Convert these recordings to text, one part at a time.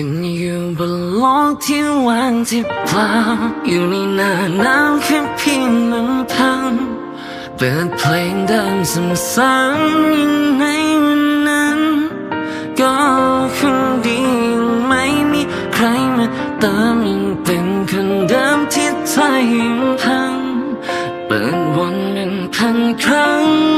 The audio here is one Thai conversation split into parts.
ฉันอยู่บนโลกที่ว่างที่เปล่าอยู่ในหน้านาวแค่เพียงลำพังเปิดเพลงเดิมซ้ำๆยังในวันนั้น ก็คงดีไม่มีใครมาเติมยังเป็นคนเดิมที่ใจยังพัง เปิดวนเป็นพันครั้ง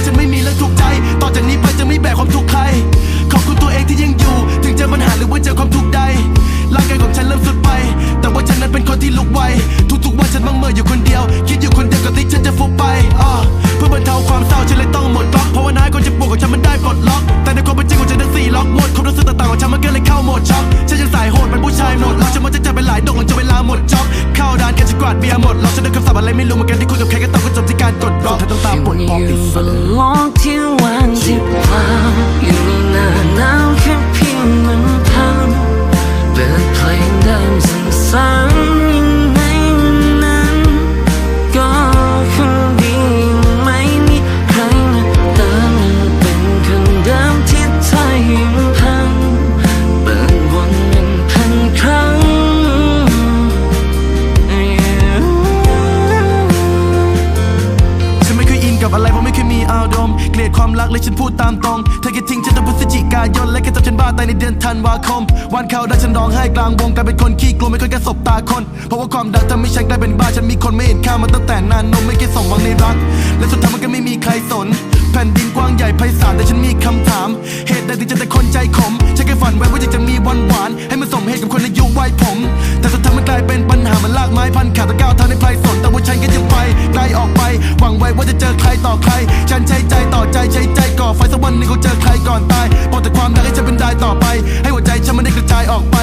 ไม่รู้เหมือนกันที่คุยกับใครก็ต้องก็จบที่การกดบล็องถ้าต้องตามปลดปอกอีก ความรักเลยฉันพูดตามตรง เธอแค่ทิ้งฉันตั้งพฤศจิกายน และแค่จับฉันบ้าตายในเดือนธันวาคม วันเขาได้ฉันร้องไห้กลางวงกลายเป็นคนขี้กลัวไม่เคยแค่สบตาคน เพราะว่าความดังทำให้ฉันกลายเป็นบ้าฉันมีคนไม่เห็นค่ามาตั้งแต่นานนมไม่เคยส่งหวังในรัก และสุดท้ายมันก็ไม่มีใครสน แผ่นดินกว้างใหญ่ไพศาลแต่ฉันมีคำถาม เหตุใดถึงจะแต่คนใจขมฉันแค่ฝันไว้ว่าอยากจะมีวันหวานให้มันสมเหตุกับคนอายุวัยผม แต่สุดท้ายมันกลายเป็นปัญหามันลากไม้พันขาตะก้าวเท่าในไพรสนแต่ว่าฉันก็ยังไปไกลออกไป หวังไว้ว่าจะเจอใครต่อใคร ฉันใช้ นหนึงคงเจอใครก่อนตายบอกแต่ความรักให้ฉันเป็นได้ต่อไป ให้หัวใจฉันมันได้กระจายออกไป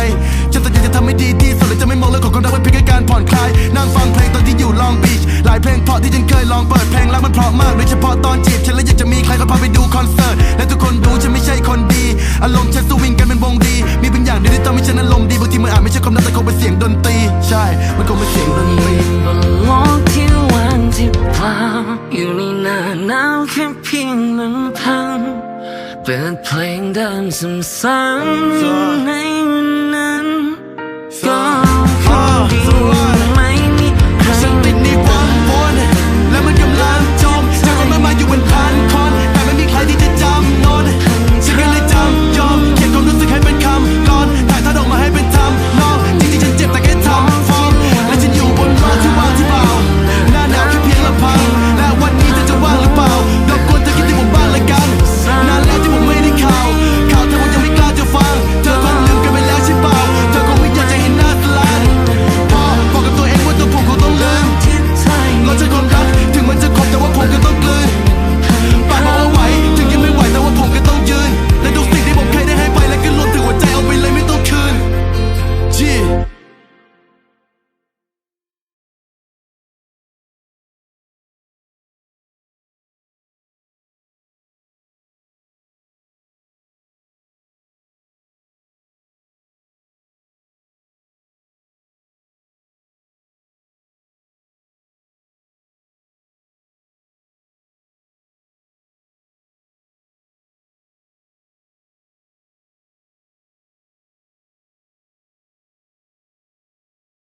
ฉันตั้งใจจะทำให้ดีที่สุดและจะไม่มองเรื่องของความรักเป็นเพียงแค่การผ่อนคลาย นั่งฟังเพลงตอนที่อยู่ลองบีชหลายเพลงเพราะที่ฉันเคยลองเปิดเพลงรักมันเพราะมากโดยเฉพาะตอนจีบฉันและอยากจะมีใครก็พาไปดูคอนเสิร์ตและทุกคนรู้ฉันไม่ใช่คนดี อารมณ์ฉันสวิงกันเป็นวงดี มีบางอย่างเดียวที่ทำให้ฉันอารมณ์ดีบางทีมันอาจไม่ใช่ความรักแต่คงเป็นเสียงดนตรีใช่ มันคงเป็นเสียงดนตรีโลกที่ว่างที่เปล่าอยู่ในหน้าหนาวแค่เพียงลำพัง been playing down some sun. Mm -hmm.